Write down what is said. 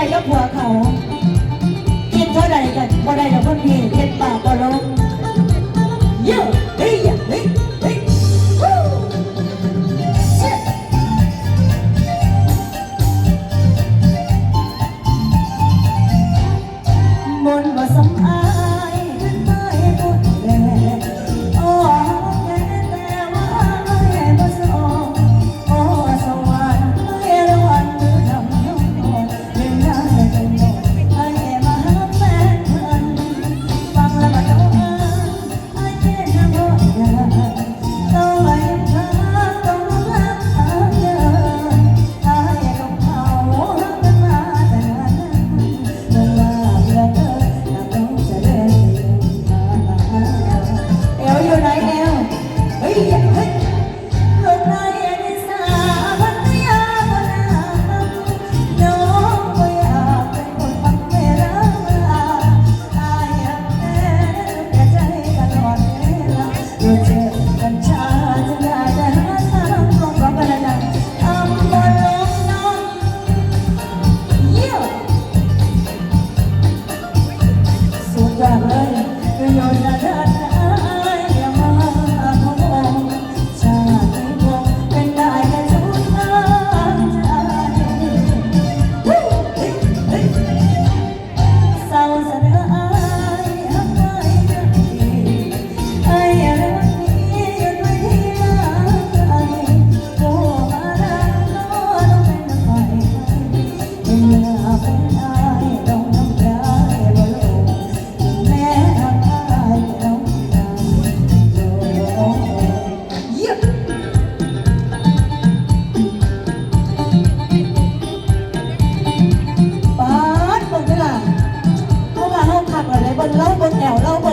ใจกับผัวเขา กินเท่าไรกันบ่ได้ดอกคนพี่เก็บปากบ่ลง Yeah. เล่าบนแถวเล่าบ